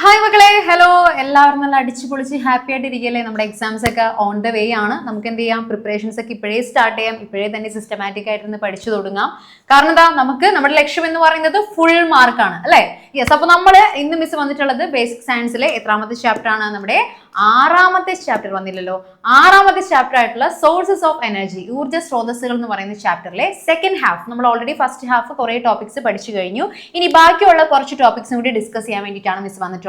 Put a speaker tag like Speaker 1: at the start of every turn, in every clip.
Speaker 1: Hi മക്കളെ hello. എല്ലാവരും നല്ല അടിച്ചു പൊളിച്ച് ഹാപ്പി ആയിട്ട് ഇരിക്കുകയല്ലേ നമ്മുടെ എക്സാംസ് ഒക്കെ ഓൺ ദ വേ ആണ്. നമുക്ക് എന്ത് ചെയ്യാം? പ്രിപ്പറേഷൻസ് ഒക്കെ ഇപ്പോഴേ സ്റ്റാർട്ട് ചെയ്യാം. ഇപ്പോഴേ തന്നെ സിസ്റ്റമാറ്റിക് ആയിട്ട് പഠിച്ചു തുടങ്ങാം. കാരണം എന്താ? നമുക്ക് നമ്മുടെ ലക്ഷ്യം എന്ന് പറയുന്നത് ഫുൾ മാർക്കാണ് അല്ലേ? യെസ് അപ്പൊ നമ്മൾ ഇന്ന് മിസ് വന്നിട്ടുള്ളത് ബേസിക് സയൻസിലെ എത്രാമത്തെ ചാപ്റ്റർ ആണ്. നമ്മുടെ ആറാമത്തെ ചാപ്റ്റർ വന്നില്ലല്ലോ. ആറാമത്തെ ചാപ്റ്റർ ആയിട്ടുള്ള സോഴ്സസ് ഓഫ് എനർജി ഊർജ സ്രോതസ്സുകൾ എന്ന് പറയുന്ന ചാപ്റ്ററിലെ സെക്കൻഡ് ഹാഫ് നമ്മൾ ഓൾറെഡി ഫസ്റ്റ് ഹാഫ് കുറെ ടോപ്പിക്സ് പഠിച്ചു കഴിഞ്ഞു. ഇനി ബാക്കിയുള്ള കുറച്ച് ടോപ്പിക്സും കൂടി ഡിസ്കസ് ചെയ്യാൻ വേണ്ടിയിട്ടാണ് മിസ് വന്നിട്ടുള്ളത്.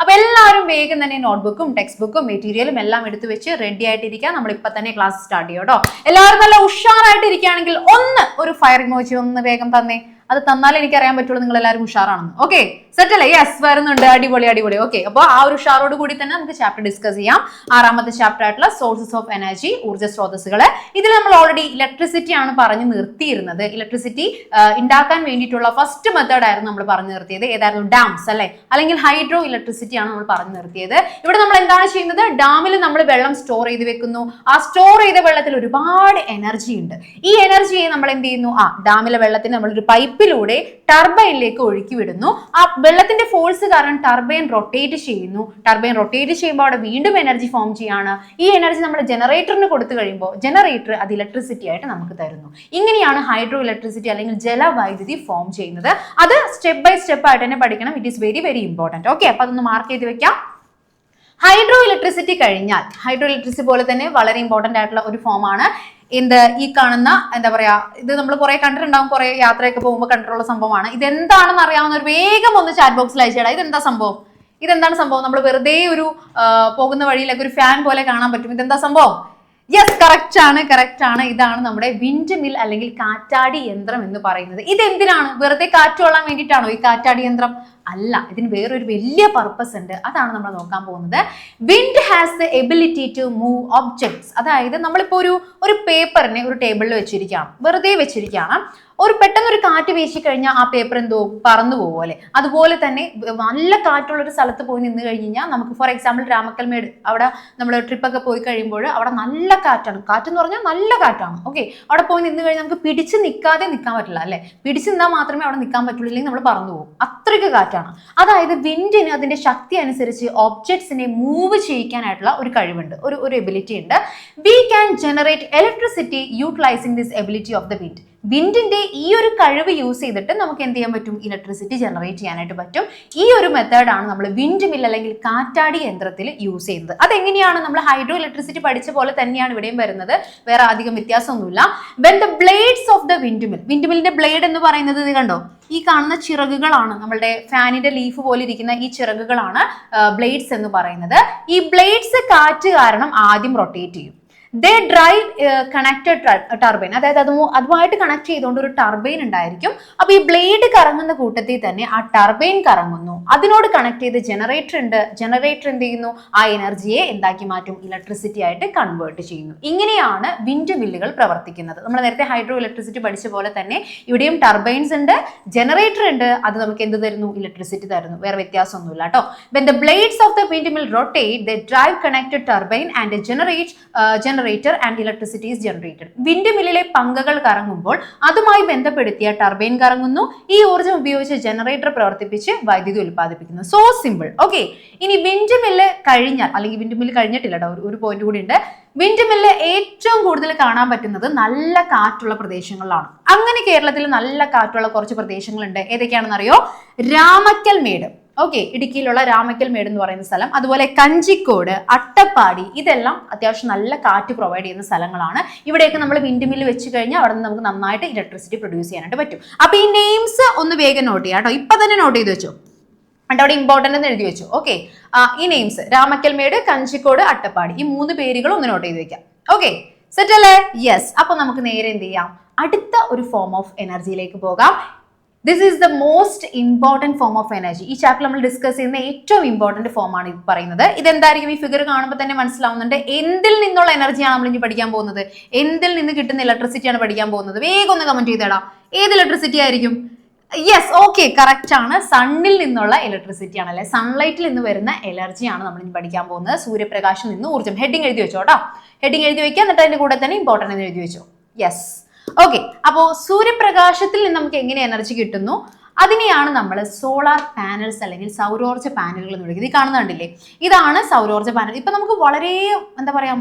Speaker 1: അപ്പൊ എല്ലാവരും വേഗം തന്നെ നോട്ട്ബുക്കും ടെക്സ്റ്റ് ബുക്കും മെറ്റീരിയലും എല്ലാം എടുത്തു വെച്ച് റെഡി ആയിട്ടിരിക്കുക നമ്മൾ ഇപ്പൊ തന്നെ ക്ലാസ് സ്റ്റാർട്ട് ചെയ്യും കേട്ടോ. എല്ലാവരും നല്ല ഉഷാറായിട്ട് ഇരിക്കുകയാണെങ്കിൽ ഒന്ന് ഒരു ഫയർ ഇമോജി ഒന്ന് വേഗം തന്നെ. അത് തന്നാലേ എനിക്ക് അറിയാൻ പറ്റുള്ളൂ നിങ്ങൾ എല്ലാവരും ഉഷാറാണെന്ന്. ഓക്കെ സെറ്റ് അല്ലേ യെസ് വരുന്നുണ്ട്. അടിപൊളി അടിപൊളി. ഓക്കെ അപ്പോൾ ആ ഒരു ഉഷാറോട് കൂടി തന്നെ നമുക്ക് ചാപ്റ്റർ ഡിസ്കസ് ചെയ്യാം. ആറാമത്തെ ചാപ്റ്റർ ആയിട്ടുള്ള സോഴ്സസ് ഓഫ് എനർജി ഊർജ സ്രോതസ്സുകൾ ഇതിൽ നമ്മൾ ഓൾറെഡി ഇലക്ട്രിസിറ്റി ആണ് പറഞ്ഞു നിർത്തിയിരുന്നത്. ഇലക്ട്രിസിറ്റി ഉണ്ടാക്കാൻ വേണ്ടിയിട്ടുള്ള ഫസ്റ്റ് മെത്തേഡ് ആയിരുന്നു നമ്മൾ പറഞ്ഞു നിർത്തിയത്. ഏതായിരുന്നു? ഡാംസ് അല്ലെ? അല്ലെങ്കിൽ ഹൈഡ്രോ ഇലക്ട്രിസിറ്റി ആണ് നമ്മൾ പറഞ്ഞു നിർത്തിയത്. ഇവിടെ നമ്മൾ എന്താണ് ചെയ്യുന്നത്? ഡാമിൽ നമ്മൾ വെള്ളം സ്റ്റോർ ചെയ്ത് വെക്കുന്നു. ആ സ്റ്റോർ ചെയ്ത വെള്ളത്തിൽ ഒരുപാട് എനർജി ഉണ്ട്. ഈ എനർജിയെ നമ്മൾ എന്ത് ചെയ്യുന്നു? ആ ഡാമിലെ വെള്ളത്തിന് നമ്മളൊരു പൈപ്പിലൂടെ ടർബൈനിലേക്ക് ഒഴുക്കി വിടുന്നു ആ വെള്ളത്തിന്റെ ഫോഴ്സ് കാരണം ടർബൈൻ റൊട്ടേറ്റ് ചെയ്യുന്നു. ടർബൈൻ റൊട്ടേറ്റ് ചെയ്യുമ്പോൾ അവിടെ വീണ്ടും എനർജി ഫോം ചെയ്യാണ്. ഈ എനർജി നമ്മൾ ജനറേറ്ററിന് കൊടുത്തു കഴിയുമ്പോൾ ജനറേറ്റർ അത് ഇലക്ട്രിസിറ്റി ആയിട്ട് നമുക്ക് തരുന്നു. ഇങ്ങനെയാണ് ഹൈഡ്രോ ഇലക്ട്രിസിറ്റി അല്ലെങ്കിൽ ജലവൈദ്യുതി ഫോം ചെയ്യുന്നത്. അത് സ്റ്റെപ്പ് ബൈ സ്റ്റെപ്പ് ആയിട്ട് തന്നെ പഠിക്കണം. It is very very important okay അപ്പൊ അതൊന്ന് മാർക്ക് ചെയ്ത് വെക്കാം. ഹൈഡ്രോ ഇലക്ട്രിസിറ്റി കഴിഞ്ഞാൽ ഹൈഡ്രോ ഇലക്ട്രിസിറ്റി പോലെ തന്നെ വളരെ ഇമ്പോർട്ടന്റ് ആയിട്ടുള്ള ഒരു ഫോമാണ് എന്ത് ഈ കാണുന്ന എന്താ പറയാ ഇത് നമ്മൾ കുറെ കണ്ടിട്ടുണ്ടാവും കുറെ യാത്രയൊക്കെ പോകുമ്പോൾ കണ്ടിട്ടുള്ള സംഭവമാണ്. ഇതെന്താണെന്ന് അറിയാവുന്ന ഒരു വേഗം ഒന്ന് ചാറ്റ് ബോക്സിൽ അയച്ചേടാ ഇതെന്താ സംഭവം? ഇതെന്താണ് സംഭവം? നമ്മൾ വെറുതെ ഒരു പോകുന്ന വഴിയിലൊക്കെ ഒരു ഫാൻ പോലെ കാണാൻ പറ്റും. ഇതെന്താ സംഭവം? യെസ് കറക്റ്റ് ആണ് കറക്റ്റ് ആണ്. ഇതാണ് നമ്മുടെ വിൻഡ് മിൽ അല്ലെങ്കിൽ കാറ്റാടി യന്ത്രം എന്ന് പറയുന്നത്. ഇത് എന്തിനാണ് വെറുതെ കാറ്റ് കൊള്ളാൻ വേണ്ടിയിട്ടാണോ ഈ കാറ്റാടി യന്ത്രം? അല്ല ഇതിന് വേറൊരു വലിയ പർപ്പസ് ഉണ്ട്. അതാണ് നമ്മൾ നോക്കാൻ പോകുന്നത്. Wind has the ability to move objects അതായത് നമ്മളിപ്പോൾ ഒരു ഒരു പേപ്പറിനെ ഒരു ടേബിളിൽ വെച്ചിരിക്കുകയാണ്. വെറുതെ വെച്ചിരിക്കുകയാണ്. ഒരു പെട്ടെന്ന് ഒരു കാറ്റ് വീശി കഴിഞ്ഞാൽ ആ പേപ്പർ എന്തോ പറന്നു അല്ലെ? അതുപോലെ തന്നെ നല്ല കാറ്റുള്ള ഒരു സ്ഥലത്ത് പോയി നിന്ന് കഴിഞ്ഞ് കഴിഞ്ഞാൽ നമുക്ക് ഫോർ എക്സാമ്പിൾ രാമക്കൽമേട് അവിടെ നമ്മൾ ട്രിപ്പൊക്കെ പോയി കഴിയുമ്പോൾ അവിടെ നല്ല കാറ്റാണ്. കാറ്റ് എന്ന് പറഞ്ഞാൽ നല്ല കാറ്റാണ്. ഓക്കെ അവിടെ പോയി നിന്ന് കഴിഞ്ഞാൽ നമുക്ക് പിടിച്ച് നിൽക്കാതെ നിൽക്കാൻ പറ്റില്ല അല്ലേ? പിടിച്ച് നിന്നാൽ മാത്രമേ അവിടെ നിൽക്കാൻ പറ്റുള്ളൂ ഇല്ലെങ്കിൽ നമ്മൾ പറന്നു പോകും. അത്രയ്ക്ക് കാറ്റാണ്. അതായത് വിൻഡിന് അതിന്റെ ശക്തി അനുസരിച്ച് ഒബ്ജക്ട്സിനെ മൂവ് ചെയ്യിക്കാനായിട്ടുള്ള ഒരു കഴിവുണ്ട്. ഒരു ഒരു എബിലിറ്റി ഉണ്ട്. We can generate electricity utilising this ability of the wind വിൻഡിന്റെ ഈ ഒരു കഴിവ് യൂസ് ചെയ്തിട്ട് നമുക്ക് എന്ത് ചെയ്യാൻ പറ്റും? ഇലക്ട്രിസിറ്റി ജനറേറ്റ് ചെയ്യാനായിട്ട് പറ്റും. ഈ ഒരു മെത്തേഡാണ് നമ്മൾ വിൻഡ് മിൽ അല്ലെങ്കിൽ കാറ്റാടി യന്ത്രത്തിൽ യൂസ് ചെയ്യുന്നത്. അതെങ്ങനെയാണ് നമ്മൾ ഹൈഡ്രോ ഇലക്ട്രിസിറ്റി പഠിച്ച പോലെ തന്നെയാണ് ഇവിടെയും വരുന്നത്. വേറെ അധികം വ്യത്യാസമൊന്നുമില്ല. When the blades of the windmill wind മില്ലിന്റെ blade എന്ന് പറയുന്നത് ഇത് കണ്ടോ? ഈ കാണുന്ന ചിറകുകളാണ്. നമ്മളുടെ ഫാനിന്റെ ലീഫ് പോലെ ഇരിക്കുന്ന ഈ ചിറകുകളാണ് ബ്ലേഡ്സ് എന്ന് പറയുന്നത്. ഈ ബ്ലേഡ്സ് കാറ്റ് കാരണം ആദ്യം റൊട്ടേറ്റ് ചെയ്യും. ദേ ഡ്രൈവ് കണക്റ്റഡ് ടർബൈൻ അതായത് അത് അതുമായിട്ട് കണക്ട് ചെയ്തുകൊണ്ട് ഒരു ടർബൈൻ ഉണ്ടായിരിക്കും. അപ്പൊ ഈ ബ്ലേഡ് കറങ്ങുന്ന കൂട്ടത്തിൽ തന്നെ ആ ടർബൈൻ കറങ്ങുന്നു. അതിനോട് കണക്ട് ചെയ്ത് ജനറേറ്റർ ഉണ്ട്. ജനറേറ്റർ എന്ത് ചെയ്യുന്നു? ആ എനർജിയെ എന്താക്കി മാറ്റും? ഇലക്ട്രിസിറ്റി ആയിട്ട് കൺവേർട്ട് ചെയ്യുന്നു. ഇങ്ങനെയാണ് വിൻഡ് മില്ലുകൾ പ്രവർത്തിക്കുന്നത്. നമ്മൾ നേരത്തെ ഹൈഡ്രോ ഇലക്ട്രിസിറ്റി പഠിച്ച പോലെ തന്നെ ഇവിടെയും ടർബൈൻസ് ഉണ്ട് ജനറേറ്റർ ഉണ്ട്. അത് നമുക്ക് എന്ത് തരുന്നു? ഇലക്ട്രിസിറ്റി തരുന്നു. വേറെ വ്യത്യാസമൊന്നുമില്ല കേട്ടോ. The blades of the windmill rotate the drive connected turbine and generate generator and electricity is generated wind മില്ലിലെ പങ്കകൾ കറങ്ങുമ്പോൾ അതുമായി ബന്ധപ്പെടുത്തിയ ടർബൈൻ കറങ്ങുന്നു. ഈ ഊർജം ഉപയോഗിച്ച് ജനറേറ്റർ പ്രവർത്തിപ്പിച്ച് വൈദ്യുതി ഉൽപ്പാദിപ്പിക്കുന്നു. സോ സിമ്പിൾ ഓക്കെ ഇനി വിൻഡ് മില്ല് കഴിഞ്ഞാൽ അല്ലെങ്കിൽ വിൻഡ് മില്ല് കഴിഞ്ഞിട്ടില്ല കേട്ടോ ഒരു- പോയിന്റ് കൂടി ഉണ്ട്. വിൻഡ് മില്ല് ഏറ്റവും കൂടുതൽ കാണാൻ പറ്റുന്നത് നല്ല കാറ്റുള്ള പ്രദേശങ്ങളിലാണ്. അങ്ങനെ കേരളത്തിൽ നല്ല കാറ്റുള്ള കുറച്ച് പ്രദേശങ്ങളുണ്ട്. ഏതൊക്കെയാണെന്ന് അറിയോ രാമക്കൽ മേട് ഓക്കെ ഇടുക്കിയിലുള്ള രാമക്കൽ മേട് എന്ന് പറയുന്ന സ്ഥലം. അതുപോലെ കഞ്ചിക്കോട് അട്ടപ്പാടി ഇതെല്ലാം അത്യാവശ്യം നല്ല കാറ്റ് പ്രൊവൈഡ് ചെയ്യുന്ന സ്ഥലങ്ങളാണ്. ഇവിടെയൊക്കെ നമ്മൾ വിൻഡ് മില്ല് വെച്ച് കഴിഞ്ഞാൽ അവിടെ നിന്ന് നമുക്ക് നന്നായിട്ട് ഇലക്ട്രിസിറ്റി പ്രൊഡ്യൂസ് ചെയ്യാനായിട്ട് പറ്റും. അപ്പൊ ഈ നെയിംസ് ഒന്ന് വേഗം നോട്ട് ചെയ്യാം കേട്ടോ. ഇപ്പൊ തന്നെ നോട്ട് ചെയ്ത് വെച്ചു. എന്നിട്ട് അവിടെ ഇമ്പോർട്ടന്റ് എന്ന് എഴുതി വെച്ചു. ഓക്കെ ഈ നെയിംസ് രാമക്കൽമേട് കഞ്ചിക്കോട് അട്ടപ്പാടി ഈ മൂന്ന് പേരുകൾ ഒന്ന് നോട്ട് ചെയ്ത് വെക്കാം. ഓക്കെ സെറ്റ് അല്ലേ? യെസ് അപ്പൊ നമുക്ക് നേരെ എന്ത് ചെയ്യാം? അടുത്ത ഒരു ഫോം ഓഫ് എനർജിയിലേക്ക് പോകാം. This is the most important form of energy ഈ ചാപ്റ്റർ നമ്മൾ ഡിസ്കസ് ചെയ്യുന്ന ഏറ്റവും ഇമ്പോർട്ടന്റ് ഫോം ആണ് ഇത് പറയുന്നത്. ഇതെന്തായിരിക്കും? ഈ ഫിഗർ കാണുമ്പോൾ തന്നെ മനസ്സിലാവുന്നുണ്ട്. എന്തിൽ നിന്നുള്ള എനർജിയാണ് നമ്മൾ ഇനി പഠിക്കാൻ പോകുന്നത്? എന്തിൽ നിന്ന് കിട്ടുന്ന ഇലക്ട്രിസിറ്റിയാണ് പഠിക്കാൻ പോകുന്നത്? വേഗം ഒന്ന് കമന്റ് ചെയ്തേടാ. ഏത് ഇലക്ട്രിസിറ്റി ആയിരിക്കും? യെസ് ഓക്കെ കറക്റ്റ് ആണ്. സണ്ണിൽ നിന്നുള്ള ഇലക്ട്രിസിറ്റി ആണ് അല്ലെ? സൺലൈറ്റിൽ നിന്ന് വരുന്ന എനർജിയാണ് നമ്മൾ ഇനി പഠിക്കാൻ പോകുന്നത്. സൂര്യപ്രകാശം നിന്ന് ഊർജം. ഹെഡിങ് എഴുതി വെച്ചോട്ടോ ഹെഡിങ് എഴുതി വെക്കുക എന്നിട്ട് അതിന്റെ കൂടെ തന്നെ ഇമ്പോർട്ടന്റ് എന്ന് എഴുതി വെച്ചോ. യെസ് ഓക്കെ അപ്പോൾ സൂര്യപ്രകാശത്തിൽ നിന്ന് നമുക്ക് എങ്ങനെ എനർജി കിട്ടുന്നു? അതിനെയാണ് നമ്മൾ സോളാർ പാനൽസ് അല്ലെങ്കിൽ സൗരോർജ പാനലുകൾ എന്ന് വിളിക്കുന്നത്. ഈ കാണുന്നുണ്ടല്ലേ? ഇതാണ് സൗരോർജ പാനൽ ഇപ്പൊ നമുക്ക് വളരെ എന്താ പറയാ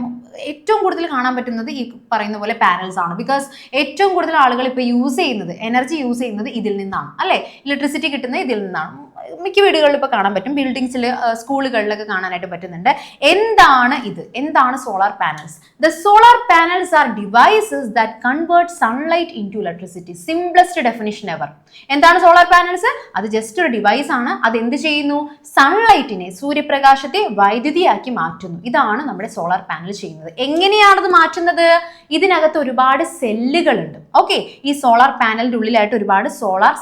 Speaker 1: ഏറ്റവും കൂടുതൽ കാണാൻ പറ്റുന്നത് ഈ പറയുന്ന പോലെ പാനൽസ് ആണ്. ബിക്കോസ് ഏറ്റവും കൂടുതൽ ആളുകൾ ഇപ്പൊ യൂസ് ചെയ്യുന്നത് എനർജി യൂസ് ചെയ്യുന്നത് ഇതിൽ നിന്നാണ്. അല്ലേ? ഇലക്ട്രിസിറ്റി കിട്ടുന്നത് ഇതിൽ നിന്നാണ്. മിക്ക വീടുകളിൽ ഇപ്പോൾ കാണാൻ പറ്റും. ബിൽഡിങ്സിൽ സ്കൂളുകളിലൊക്കെ കാണാനായിട്ട് പറ്റുന്നുണ്ട്. എന്താണ് ഇത്? എന്താണ് solar panels the solar panels are devices that convert sunlight into electricity simplest definition ever എന്താണ് സോളാർ പാനൽസ് അത് ജസ്റ്റ് ഒരു ഡിവൈസ് ആണ്. അത് എന്ത് ചെയ്യുന്നു? സൺലൈറ്റിനെ സൂര്യപ്രകാശത്തെ വൈദ്യുതിയാക്കി മാറ്റുന്നു. ഇതാണ് നമ്മുടെ സോളാർ പാനൽ ചെയ്യുന്നത്. എങ്ങനെയാണത് മാറ്റുന്നത്? ഇതിനകത്ത് ഒരുപാട് സെല്ലുകൾ ഉണ്ട് ഓക്കെ ഈ സോളാർ പാനലിന്റെ ഉള്ളിലായിട്ട് ഒരുപാട് സോളാർ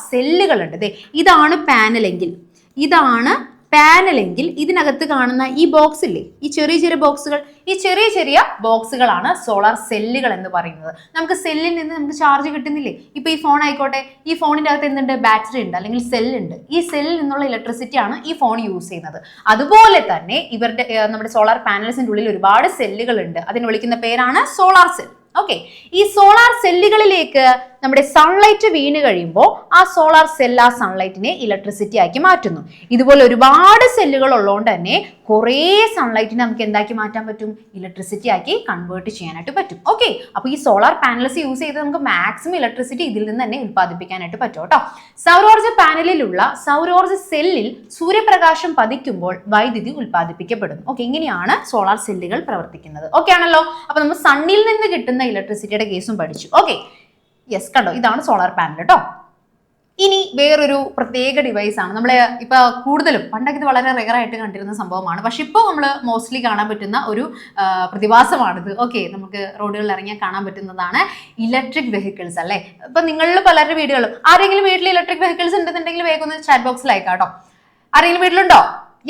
Speaker 1: ദേ ഇതാണ് പാനൽ എങ്കിൽ ഇതാണ് പാനലെങ്കിൽ ഇതിനകത്ത് കാണുന്ന ഈ ബോക്സ് ഇല്ലേ? ഈ ചെറിയ ചെറിയ ബോക്സുകൾ ഈ ചെറിയ ചെറിയ ബോക്സുകളാണ് സോളാർ സെല്ലുകൾ എന്ന് പറയുന്നത്. നമുക്ക് സെല്ലിൽ നിന്ന് നമുക്ക് ചാർജ് കിട്ടുന്നില്ലേ? ഇപ്പൊ ഈ ഫോൺ ആയിക്കോട്ടെ. ഈ ഫോണിന്റെ അകത്ത് എന്തുണ്ട്? ബാറ്ററി ഉണ്ട്. അല്ലെങ്കിൽ സെല്ലുണ്ട് ഈ സെല്ലിൽ നിന്നുള്ള ഇലക്ട്രിസിറ്റി ആണ് ഈ ഫോൺ യൂസ് ചെയ്യുന്നത്. അതുപോലെ തന്നെ ഇവരുടെ നമ്മുടെ സോളാർ പാനൽസിന്റെ ഉള്ളിൽ ഒരുപാട് സെല്ലുകൾ ഉണ്ട്. അതിന് വിളിക്കുന്ന പേരാണ് സോളാർ സെൽ ഓക്കെ ഈ സോളാർ സെല്ലുകളിലേക്ക് നമ്മുടെ സൺലൈറ്റ് വീണ് കഴിയുമ്പോൾ ആ സോളാർ സെൽ ആ സൺലൈറ്റിനെ ഇലക്ട്രിസിറ്റി ആക്കി മാറ്റുന്നു. ഇതുപോലെ ഒരുപാട് സെല്ലുകൾ ഉള്ളതുകൊണ്ട് തന്നെ കുറേ സൺലൈറ്റിനെ നമുക്ക് എന്താക്കി മാറ്റാൻ പറ്റും? ഇലക്ട്രിസിറ്റി ആക്കി കൺവേർട്ട് ചെയ്യാനായിട്ട് പറ്റും. ഓക്കെ അപ്പോൾ ഈ സോളാർ പാനൽസ് യൂസ് ചെയ്ത് നമുക്ക് മാക്സിമം ഇലക്ട്രിസിറ്റി ഇതിൽ നിന്ന് തന്നെ ഉൽപ്പാദിപ്പിക്കാനായിട്ട് പറ്റും കേട്ടോ. സൗരോർജ പാനലിലുള്ള സൗരോർജ സെല്ലിൽ സൂര്യപ്രകാശം പതിക്കുമ്പോൾ വൈദ്യുതി ഉൽപ്പാദിപ്പിക്കപ്പെടുന്നു. ഓക്കെ ഇങ്ങനെയാണ് സോളാർ സെല്ലുകൾ പ്രവർത്തിക്കുന്നത്. ഓക്കെ ആണല്ലോ? അപ്പൊ നമ്മൾ സണ്ണിൽ നിന്ന് കിട്ടുന്ന ഇലക്ട്രിസിറ്റിയുടെ കേസും പഠിച്ചു. ഓക്കെ യെസ് കണ്ടോ? ഇതാണ് സോളാർ പാനൽ കേട്ടോ ഇനി വേറൊരു പ്രത്യേക ഡിവൈസ് ആണ്. നമ്മൾ ഇപ്പൊ കൂടുതലും പണ്ടൊക്കെ ഇത് വളരെ റെയർ ആയിട്ട് കണ്ടിരുന്ന സംഭവമാണ്. പക്ഷെ ഇപ്പോൾ നമ്മൾ മോസ്റ്റ്ലി കാണാൻ പറ്റുന്ന ഒരു പ്രതിഭാസമാണിത്. ഓക്കെ നമുക്ക് റോഡുകളിൽ ഇറങ്ങിയാൽ കാണാൻ പറ്റുന്നതാണ് ഇലക്ട്രിക് വെഹിക്കിൾസ് അല്ലേ? ഇപ്പൊ നിങ്ങളിൽ പലരുടെ വീടുകളും ആരെങ്കിലും വീട്ടിൽ ഇലക്ട്രിക് വെഹിക്കിൾസ് ഉണ്ടെന്നുണ്ടെങ്കിൽ വേഗം ഒന്ന് ചാറ്റ് ബോക്സിൽ അയക്കാട്ടോ. ആരെങ്കിലും വീട്ടിലുണ്ടോ?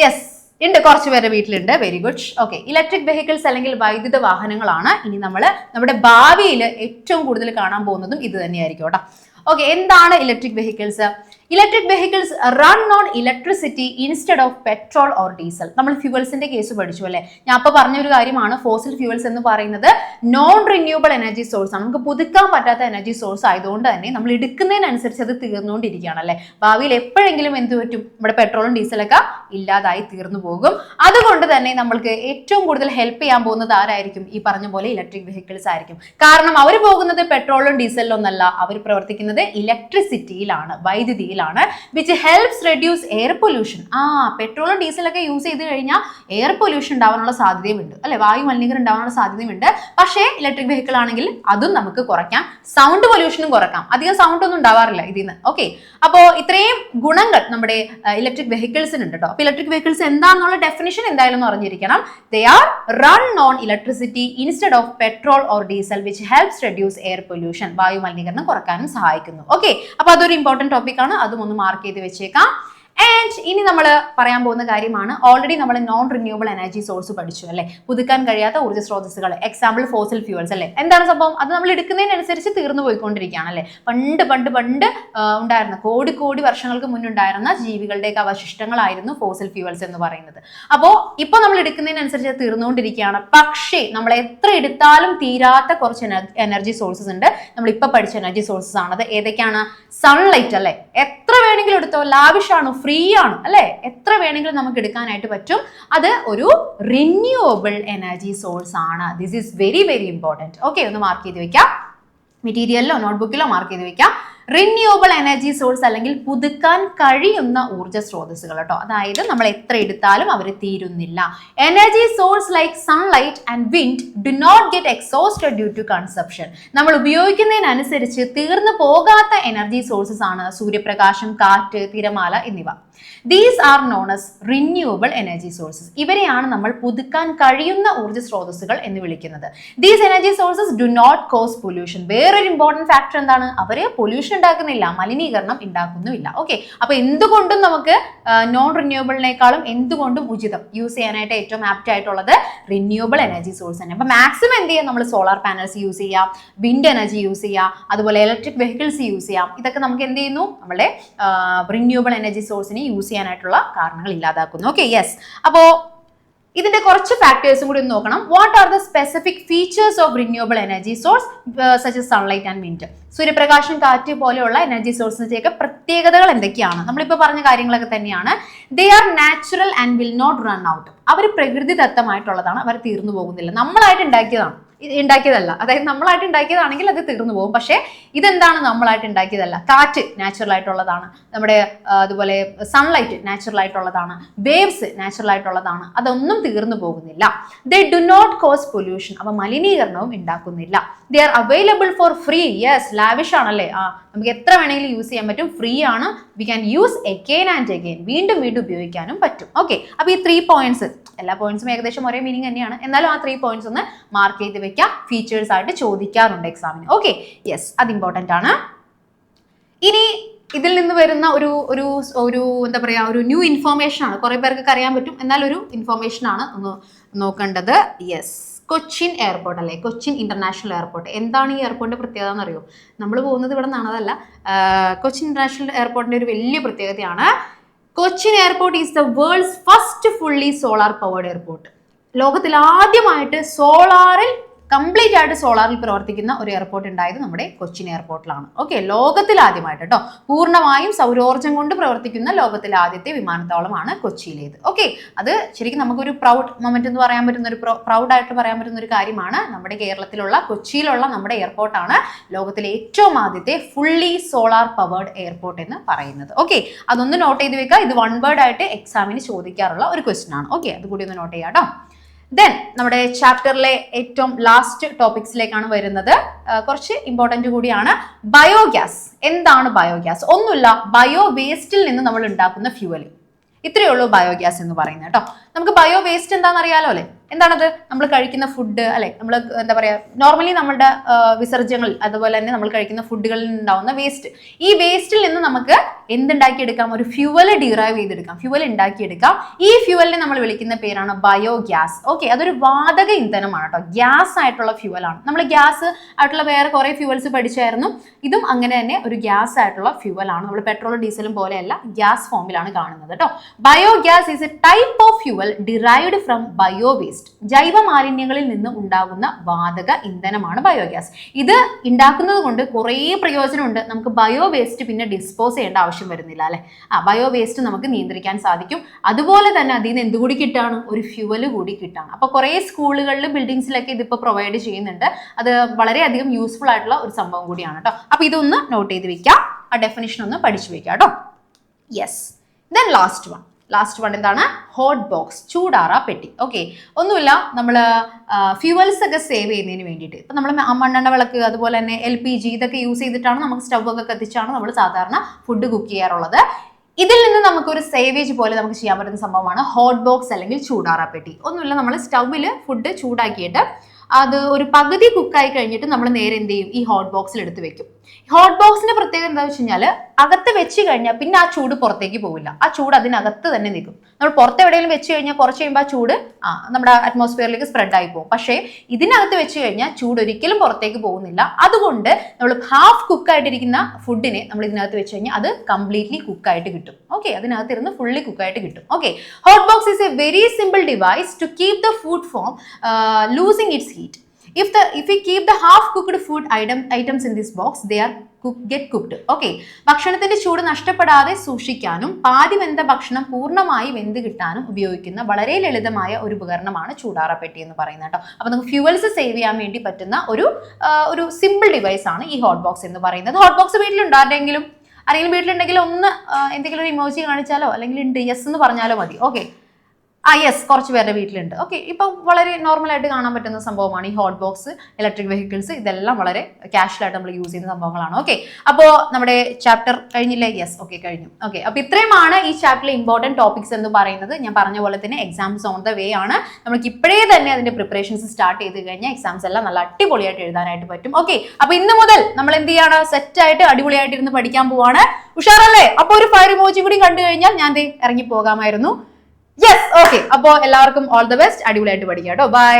Speaker 1: യെസ് ഉണ്ട് കുറച്ച് പേരുടെ വീട്ടിലുണ്ട്. Very good okay electric vehicles അല്ലെങ്കിൽ വൈദ്യുത വാഹനങ്ങളാണ് ഇനി നമ്മൾ നമ്മുടെ ഭാവിയിൽ ഏറ്റവും കൂടുതൽ കാണാൻ പോകുന്നതും ഇത് തന്നെയായിരിക്കും കേട്ടോ. ഓക്കെ എന്താണ് electric vehicles electric vehicles run on electricity instead of petrol or diesel നമ്മൾ ഫ്യൂവൽസിന്റെ കേസ് പഠിച്ചു അല്ലേ? ഞാൻ അപ്പൊ പറഞ്ഞ ഒരു കാര്യമാണ് ഫോസിൽ ഫ്യൂവൽസ് എന്ന് പറയുന്നത് നോൺ റിന്യൂവബിൾ എനർജി സോഴ്സ് ആണ്. നമുക്ക് പുതുക്കാൻ പറ്റാത്ത എനർജി സോഴ്സ് ആയതുകൊണ്ട് തന്നെ നമ്മൾ എടുക്കുന്നതിനനുസരിച്ച് അത് തീർന്നുകൊണ്ടിരിക്കുകയാണ് അല്ലേ? ഭാവിയിൽ എപ്പോഴെങ്കിലും എന്ത് പറ്റും? നമ്മുടെ പെട്രോളും ഡീസലൊക്കെ ഇല്ലാതായി തീർന്നു പോകും. അതുകൊണ്ട് തന്നെ നമ്മൾക്ക് ഏറ്റവും കൂടുതൽ ഹെൽപ്പ് ചെയ്യാൻ പോകുന്നത് ആരായിരിക്കും? ഈ പറഞ്ഞ പോലെ ഇലക്ട്രിക് വെഹിക്കിൾസ് ആയിരിക്കും. കാരണം അവർ പോകുന്നത് പെട്രോളും ഡീസലിലൊന്നല്ല അവർ പ്രവർത്തിക്കുന്നത് ഇലക്ട്രിസിറ്റിയിലാണ് വൈദ്യുതിയിലാണ് which helps reduce air pollution ആ പെട്രോളും ഡീസലൊക്കെ യൂസ് ചെയ്ത് കഴിഞ്ഞാൽ എയർ പൊല്യൂഷൻ ഉണ്ടാവാനുള്ള സാധ്യതയുമുണ്ട്. അല്ലെ? വായു മലിനീകരണം ഉണ്ടാവാനുള്ള സാധ്യതയുണ്ട് പക്ഷേ ഇലക്ട്രിക് വെഹിക്കിൾ ആണെങ്കിൽ അതും നമുക്ക് കുറയ്ക്കാം. സൗണ്ട് പൊല്യൂഷനും കുറയ്ക്കാം അധികം സൗണ്ട് ഒന്നും ഉണ്ടാവാറില്ല ഇതിൽ നിന്ന് ഓക്കെ അപ്പോൾ ഇത്രയും ഗുണങ്ങൾ നമ്മുടെ ഇലക്ട്രിക് വെഹിക്കിൾസിന് ഉണ്ട് കേട്ടോ അപ്പോൾ ഇലക്ട്രിക് വെഹിക്കിൾസ് എന്താണെന്നുള്ള ഡെഫിനിഷൻ എന്തായാലും അറിഞ്ഞിരിക്കണം. They are run on electricity instead of petrol or diesel which helps reduce air pollution വായു മലിനീകരണം കുറക്കാനും സഹായിക്കുന്നു. ഓക്കെ അപ്പോൾ അതൊരു ഇമ്പോർട്ടന്റ് ടോപ്പിക് ആണ്. അതും ഒന്ന് മാർക്ക് ചെയ്ത് വെച്ചേക്കാം. ആൻഡ് ഇനി നമ്മൾ പറയാൻ പോകുന്ന കാര്യമാണ് ഓൾറെഡി നമ്മൾ നോൺ റിന്യൂവബിൾ എനർജി സോഴ്സ് പഠിച്ചു അല്ലേ? പുതുക്കാൻ കഴിയാത്ത ഊർജ സ്രോതസ്സുകൾ എക്സാമ്പിൾ ഫോസിൽ ഫ്യൂവൽസ് അല്ലേ? എന്താണ് സംഭവം? അത് നമ്മൾ എടുക്കുന്നതിനനുസരിച്ച് തീർന്നു പോയിക്കൊണ്ടിരിക്കുകയാണ് അല്ലേ? പണ്ട് പണ്ട് പണ്ട് ഉണ്ടായിരുന്ന കോടി കോടി വർഷങ്ങൾക്ക് മുന്നുണ്ടായിരുന്ന ജീവികളുടെയൊക്കെ അവശിഷ്ടങ്ങളായിരുന്നു ഫോസിൽ ഫ്യൂവൽസ് എന്ന് പറയുന്നത്. അപ്പോൾ ഇപ്പോൾ നമ്മൾ എടുക്കുന്നതിനനുസരിച്ച് തീർന്നുകൊണ്ടിരിക്കുകയാണ്. പക്ഷേ നമ്മൾ എത്ര എടുത്താലും തീരാത്ത കുറച്ച് എനർജി സോഴ്സസ് ഉണ്ട്. നമ്മൾ ഇപ്പോൾ പഠിച്ച എനർജി സോഴ്സസ് ആണ് ഏതൊക്കെയാണ്? സൺലൈറ്റ് അല്ലേ? വേണമെങ്കിലും എടുത്തോ ലാവിഷാണോ ഫ്രീ ആണോ അല്ലേ? എത്ര വേണമെങ്കിലും നമുക്ക് എടുക്കാനായിട്ട് പറ്റും. അത് ഒരു റിന്യൂവബിൾ എനർജി സോഴ്സ് ആണ്. This is very very important okay ഒന്ന് മാർക്ക് ചെയ്ത് വെക്കാം. മെറ്റീരിയലിലോ നോട്ട്ബുക്കിലോ മാർക്ക് ചെയ്ത് വെക്കാം. റിന്യൂവബിൾ എനർജി സോഴ്സ് അല്ലെങ്കിൽ പുതുക്കാൻ കഴിയുന്ന ഊർജ സ്രോതസ്സുകൾ കേട്ടോ. അതായത് നമ്മൾ എത്ര എടുത്താലും അവർ തീരുന്നില്ല. Energy source like sunlight and wind do not get exhausted due to consumption നമ്മൾ ഉപയോഗിക്കുന്നതിനനുസരിച്ച് തീർന്നു പോകാത്ത എനർജി സോഴ്സസ് ആണ് സൂര്യപ്രകാശം കാറ്റ് തിരമാല എന്നിവ. These are non S renewable energy sources ഇവരെയാണ് നമ്മൾ പുതുക്കാൻ കഴിയുന്ന ഊർജ സ്രോതസ്സുകൾ എന്ന് വിളിക്കുന്നത്. These energy sources do not cause pollution വേറൊരു ഇമ്പോർട്ടന്റ് ഫാക്ടർ എന്താണ്? അവർ പൊല്യൂഷൻ ഉണ്ടാക്കുന്നില്ല മലിനീകരണം ഉണ്ടാക്കുന്നുമില്ല. ഓക്കെ അപ്പൊ എന്തുകൊണ്ടും നമുക്ക് നോൺ റിന്യൂവബിളിനേക്കാളും എന്തുകൊണ്ടും ഉചിതം. യൂസ് ചെയ്യാനായിട്ട് ഏറ്റവും ആപ്റ്റ് ആയിട്ടുള്ളത് റിന്യൂവബിൾ എനർജി സോഴ്സ് തന്നെ. അപ്പൊ മാക്സിമം എന്ത് ചെയ്യാം? നമ്മൾ സോളാർ പാനൽസ് യൂസ് ചെയ്യാം വിൻഡ് എനർജി യൂസ് ചെയ്യാം അതുപോലെ ഇലക്ട്രിക് വെഹിക്കിൾസ് യൂസ് ചെയ്യാം. ഇതൊക്കെ നമുക്ക് എന്ത് ചെയ്യുന്നു? നമ്മുടെ റിന്യൂവബിൾ എനർജി സോഴ്സിനെ യൂസ് ചെയ്യാനായിട്ടുള്ള കാരണങ്ങൾ ഇല്ലാതാക്കുന്നു. ഓക്കെ യെസ് അപ്പോൾ ഇതിന്റെ കുറച്ച് ഫാക്ടേഴ്സും കൂടി ഒന്ന് നോക്കണം. What are the specific features of renewable energy source such sunlight and mint സൂര്യപ്രകാശം കാറ്റ് പോലെയുള്ള എനർജി സോഴ്സിന്റെയൊക്കെ പ്രത്യേകതകൾ എന്തൊക്കെയാണ്? നമ്മളിപ്പോൾ പറഞ്ഞ കാര്യങ്ങളൊക്കെ തന്നെയാണ്. They are natural and will not run out അവർ പ്രകൃതിദത്തമായിട്ടുള്ളതാണ്. അവർ തീർന്നു പോകുന്നില്ല. നമ്മളായിട്ട് ഉണ്ടാക്കിയതാണ്. ഉണ്ടാക്കിയതല്ല അതായത് നമ്മളായിട്ട് ഉണ്ടാക്കിയതാണെങ്കിൽ അത് തീർന്നു പോകും. പക്ഷേ ഇതെന്താണ് നമ്മളായിട്ട് ഉണ്ടാക്കിയതല്ല കാറ്റ് നാച്ചുറൽ ആയിട്ടുള്ളതാണ്. നമ്മുടെ അതുപോലെ സൺലൈറ്റ് നാച്ചുറൽ ആയിട്ടുള്ളതാണ്. വേവ്സ് നാച്ചുറൽ ആയിട്ടുള്ളതാണ്. അതൊന്നും തീർന്നു പോകുന്നില്ല. They do not cause pollution അവ മലിനീകരണവും ഉണ്ടാക്കുന്നില്ല they are available for free yes lavish ആണല്ലേ? ആ നമുക്ക് എത്ര വേണമെങ്കിലും യൂസ് ചെയ്യാൻ പറ്റും. ഫ്രീ ആണ്. We can use again and again വീണ്ടും വീണ്ടും ഉപയോഗിക്കാനും പറ്റും. ഓക്കെ അപ്പൊ ഈ ത്രീ പോയിന്റ്സ് എല്ലാ പോയിന്റ്സും ഏകദേശം ഒരേ മീനിങ് തന്നെയാണ്. എന്നാലും ആ ത്രീ പോയിന്റ്സ് ഒന്ന് മാർക്ക് ചെയ്ത് വെക്കാം ഫീച്ചേഴ്സ് ആയിട്ട് ചോദിക്കാറുണ്ട് എക്സാമിന് ഓക്കെ യെസ് അത് ഇമ്പോർട്ടന്റ് ആണ്. ഇനി ഇതിൽ നിന്ന് വരുന്ന ഒരു ഒരു ഒരു എന്താ പറയാ ഒരു ന്യൂ ഇൻഫോർമേഷൻ ആണ്. കുറെ പേർക്ക് അറിയാൻ പറ്റും. എന്നാൽ ഒരു ഇൻഫോർമേഷൻ ആണ് ഒന്ന് നോക്കേണ്ടത്. യെസ് കൊച്ചിൻ എയർപോർട്ട് അല്ലേ? Cochin international airport. എന്താണ് ഈ എയർപോർട്ടിന്റെ പ്രത്യേകത എന്നറിയോ? നമ്മൾ പോകുന്നത് ഇവിടെ നിന്നാണതല്ല കൊച്ചിൻ ഇന്റർനാഷണൽ എയർപോർട്ടിന്റെ ഒരു വലിയ പ്രത്യേകതയാണ് Cochin airport is the world's first fully solar powered airport. ലോകത്തിൽ ആദ്യമായിട്ട് സോളാറിൽ കംപ്ലീറ്റ് ആയിട്ട് സോളാറിൽ പ്രവർത്തിക്കുന്ന ഒരു എയർപോർട്ട് ഉണ്ടായത് നമ്മുടെ കൊച്ചിൻ എയർപോർട്ടിലാണ് ഓക്കെ ലോകത്തിൽ ആദ്യമായിട്ട് കേട്ടോ പൂർണമായും സൗരോർജം കൊണ്ട് പ്രവർത്തിക്കുന്ന ലോകത്തിലെ ആദ്യത്തെ വിമാനത്താവളമാണ് കൊച്ചിയിലേത്. ഓക്കെ അത് ശരിക്കും നമുക്കൊരു പ്രൗഡ് മൊമെന്റ് എന്ന് പറയാൻ പറ്റുന്ന ഒരു പ്രൗഡ് ആയിട്ട് പറയാൻ പറ്റുന്ന ഒരു കാര്യമാണ്. നമ്മുടെ കേരളത്തിലുള്ള കൊച്ചിയിലുള്ള നമ്മുടെ എയർപോർട്ടാണ് ലോകത്തിലെ ഏറ്റവും ആദ്യത്തെ ഫുള്ളി സോളാർ പവേർഡ് എയർപോർട്ട് എന്ന് പറയുന്നത്. ഓക്കെ അതൊന്ന് നോട്ട് ചെയ്ത് വെക്കുക. ഇത് വൺ വേർഡ് ആയിട്ട് എക്സാമിന് ചോദിക്കാറുള്ള ഒരു ക്വസ്റ്റൻ ആണ്. ഓക്കെ അതുകൂടി ഒന്ന് നോട്ട് ചെയ്യാം കേട്ടോ ദെൻ നമ്മുടെ ചാപ്റ്ററിലെ ഏറ്റവും ലാസ്റ്റ് ടോപ്പിക്സിലേക്കാണ് വരുന്നത്. കുറച്ച് ഇമ്പോർട്ടന്റ് കൂടിയാണ്. ബയോഗ്യാസ് എന്താണ് ബയോഗ്യാസ് ഒന്നുമില്ല ബയോ വേസ്റ്റിൽ നിന്ന് നമ്മൾ ഉണ്ടാക്കുന്ന ഫ്യൂവൽ ഇത്രയേ ഉള്ളൂ ബയോഗ്യാസ് എന്ന് പറയുന്നത് കേട്ടോ. നമുക്ക് ബയോ വേസ്റ്റ് എന്താണെന്ന് അറിയാലോ അല്ലേ? എന്താണത്? നമ്മൾ കഴിക്കുന്ന ഫുഡ് അല്ലെ? നമ്മൾ എന്താ പറയുക നോർമലി നമ്മളുടെ വിസർജ്യങ്ങൾ അതുപോലെ തന്നെ നമ്മൾ കഴിക്കുന്ന ഫുഡുകളിൽ നിന്നുണ്ടാവുന്ന വേസ്റ്റ് ഈ വേസ്റ്റിൽ നിന്ന് നമുക്ക് എന്തുണ്ടാക്കിയെടുക്കാം? ഒരു ഫ്യൂവൽ ഡിറൈവ് ചെയ്തെടുക്കാം. ഫ്യൂവൽ ഉണ്ടാക്കിയെടുക്കാം. ഈ ഫ്യൂവലിനെ നമ്മൾ വിളിക്കുന്ന പേരാണ് ബയോഗ്യാസ് ഓക്കെ അതൊരു വാതക ഇന്ധനമാണ് കേട്ടോ ഗ്യാസ് ആയിട്ടുള്ള ഫ്യൂവലാണ് നമ്മൾ ഗ്യാസ് ആയിട്ടുള്ള വേറെ കുറെ ഫ്യൂവൽസ് പഠിച്ചായിരുന്നു. ഇതും അങ്ങനെ തന്നെ ഒരു ഗ്യാസ് ആയിട്ടുള്ള ഫ്യൂവലാണ് നമ്മൾ പെട്രോളും ഡീസലും പോലെയല്ല ഗ്യാസ് ഫോമിലാണ് കാണുന്നത് കേട്ടോ biogas is a type of fuel derived from bio waste ജൈവ മാലിന്യങ്ങളിൽ നിന്ന് ഉണ്ടാകുന്ന വാതക ഇന്ധനമാണ് ബയോഗ്യാസ്. ഇത് ഉണ്ടാക്കുന്നത് കൊണ്ട് കുറേ പ്രയോജനമുണ്ട്. നമുക്ക് ബയോ വേസ്റ്റ് പിന്നെ ഡിസ്പോസ് ചെയ്യേണ്ട ആവശ്യം വരുന്നില്ല അല്ലെ? ആ ബയോ വേസ്റ്റ് നമുക്ക് നിയന്ത്രിക്കാൻ സാധിക്കും. അതുപോലെ തന്നെ അതിൽ നിന്ന് എന്തുകൂടി കിട്ടാണ്? ഒരു ഫ്യൂവൽ കൂടി കിട്ടാണ്. അപ്പൊ കുറേ സ്കൂളുകളിൽ ബിൽഡിങ്സിലൊക്കെ ഇതിപ്പോൾ പ്രൊവൈഡ് ചെയ്യുന്നുണ്ട്. അത് വളരെയധികം യൂസ്ഫുൾ ആയിട്ടുള്ള ഒരു സംഭവം കൂടിയാണ് കേട്ടോ അപ്പൊ ഇതൊന്ന് നോട്ട് ചെയ്ത് വെക്കാം. ആ ഡെഫിനേഷൻ ഒന്ന് പഠിച്ചു വെക്കാം കേട്ടോ yes then last one last one എന്താണ്? ഹോട്ട് ബോക്സ് ചൂടാറ പെട്ടി. ഓക്കെ ഒന്നുമില്ല. നമ്മൾ ഫ്യൂവൽസ് ഒക്കെ സേവ് ചെയ്യുന്നതിന് വേണ്ടിയിട്ട്. ഇപ്പം നമ്മൾ മണ്ണെണ്ണ വിളക്ക് അതുപോലെ തന്നെ എൽ പി ജി ഇതൊക്കെ യൂസ് ചെയ്തിട്ടാണ് നമുക്ക് സ്റ്റവ് ഒക്കെ കത്തിച്ചാണ് നമ്മൾ സാധാരണ ഫുഡ് കുക്ക് ചെയ്യാറുള്ളത്. ഇതിൽ നിന്ന് നമുക്കൊരു സേവേജ് പോലെ നമുക്ക് ചെയ്യാൻ പറ്റുന്ന സംഭവമാണ് ഹോട്ട് ബോക്സ് അല്ലെങ്കിൽ ചൂടാറ പെട്ടി. ഒന്നുമില്ല. നമ്മൾ സ്റ്റൗവിൽ ഫുഡ് ചൂടാക്കിയിട്ട് അത് ഒരു പകുതി കുക്കായി കഴിഞ്ഞിട്ട് നമ്മൾ നേരെ എന്ത് ചെയ്യും? ഈ ഹോട്ട് ബോക്സിൽ എടുത്ത് വെക്കും. ഹോട്ട് ബോക്സിന്റെ പ്രത്യേകത എന്താ വെച്ച് കഴിഞ്ഞാൽ അകത്ത് വെച്ച് കഴിഞ്ഞാൽ പിന്നെ ആ ചൂട് പുറത്തേക്ക് പോവില്ല. ആ ചൂട് അതിനകത്ത് തന്നെ നിൽക്കും. നമ്മൾ പുറത്ത് എവിടെയെങ്കിലും വെച്ച് കഴിഞ്ഞാൽ കുറച്ച് കഴിയുമ്പോൾ ആ ചൂട് ആ നമ്മുടെ അറ്റ്മോസ്ഫിയറിലേക്ക് സ്പ്രെഡ് ആയി പോകും. പക്ഷേ ഇതിനകത്ത് വെച്ച് കഴിഞ്ഞാൽ ചൂട് ഒരിക്കലും പുറത്തേക്ക് പോകുന്നില്ല. അതുകൊണ്ട് നമ്മൾ ഹാഫ് കുക്കായിട്ടിരിക്കുന്ന ഫുഡിനെ നമ്മൾ ഇതിനകത്ത് വെച്ച് കഴിഞ്ഞാൽ അത് കംപ്ലീറ്റ്ലി കുക്കായിട്ട് കിട്ടും. ഓക്കെ അതിനകത്ത് ഇരുന്ന് ഫുള്ളി കുക്കായിട്ട് കിട്ടും. Okay hot box is a very simple device to keep the food from losing its heat if the if we keep the half cooked food item items in this box they are get cooked. Okay. ഭക്ഷണത്തിന്റെ ചൂട് നഷ്ടപ്പെടാതെ സൂക്ഷിക്കാനും പാതി വെന്ത ഭക്ഷണം പൂർണമായി വെന്ത് കിട്ടാനും ഉപയോഗിക്കുന്ന വളരെ ലളിതമായ ഒരു ഉപകരണമാണ് ചൂടാറപ്പെട്ടി എന്ന് പറയുന്നത് കേട്ടോ. അപ്പൊ നമുക്ക് ഫ്യൂവൽസ് സേവ് ചെയ്യാൻ വേണ്ടി പറ്റുന്ന ഒരു ഒരു സിമ്പിൾ ഡിവൈസ് ആണ് ഈ ഹോട്ട് ബോക്സ് എന്ന് പറയുന്നത്. ഹോട്ട് ബോക്സ് വീട്ടിലുണ്ടോ ആരുടെയെങ്കിലും ആരെങ്കിലും വീട്ടിലുണ്ടെങ്കിൽ ഒന്ന് എന്തെങ്കിലും ഒരു ഇമോജി കാണിച്ചാലോ? അല്ലെങ്കിൽ ഉണ്ട് യെസ് എന്ന് പറഞ്ഞാലോ മതി. ഓക്കെ ആ യെസ് കുറച്ച് പേരുടെ വീട്ടിലുണ്ട്. ഓക്കെ ഇപ്പം വളരെ നോർമലായിട്ട് കാണാൻ പറ്റുന്ന സംഭവമാണ് ഈ ഹോട്ട് ബോക്സ് ഇലക്ട്രിക് വെഹിക്കിൾസ് ഇതെല്ലാം വളരെ ക്യാഷ്വലായിട്ട് നമ്മൾ യൂസ് ചെയ്യുന്ന സംഭവങ്ങളാണ്. ഓക്കെ അപ്പോൾ നമ്മുടെ ചാപ്റ്റർ കഴിഞ്ഞില്ലേ? യെസ് ഓക്കെ കഴിഞ്ഞു. ഓക്കെ അപ്പോൾ ഇത്രയുമാണ് ഈ ചാപ്റ്ററിലെ ഇമ്പോർട്ടന്റ് ടോപ്പിക്സ് എന്ന് പറയുന്നത്. ഞാൻ പറഞ്ഞ പോലെ തന്നെ എക്സാംസ് ഓൺ ദ വേ ആണ്. നമുക്ക് ഇപ്പോഴേ തന്നെ അതിന്റെ പ്രിപ്പറേഷൻസ് സ്റ്റാർട്ട് ചെയ്ത് കഴിഞ്ഞാൽ എക്സാംസ് എല്ലാം നല്ല അടിപൊളിയായിട്ട് എഴുതാനായിട്ട് പറ്റും. ഓക്കെ അപ്പോൾ ഇന്ന് മുതൽ നമ്മൾ എന്ത് ചെയ്യാണ്? സെറ്റായിട്ട് അടിപൊളിയായിട്ട് ഇരുന്ന് പഠിക്കാൻ പോവാണ്. ഉഷാറല്ലേ? അപ്പോൾ ഒരു ഫയർ ഇമോജി കൂടി കണ്ടു കഴിഞ്ഞാൽ ഞാൻ ഇറങ്ങി പോകാമായിരുന്നു. യെസ് ഓക്കെ അപ്പോൾ എല്ലാവർക്കും ഓൾ ദ ബെസ്റ്റ് അടിപൊളിയായിട്ട് പഠിക്കാം കേട്ടോ. ബൈ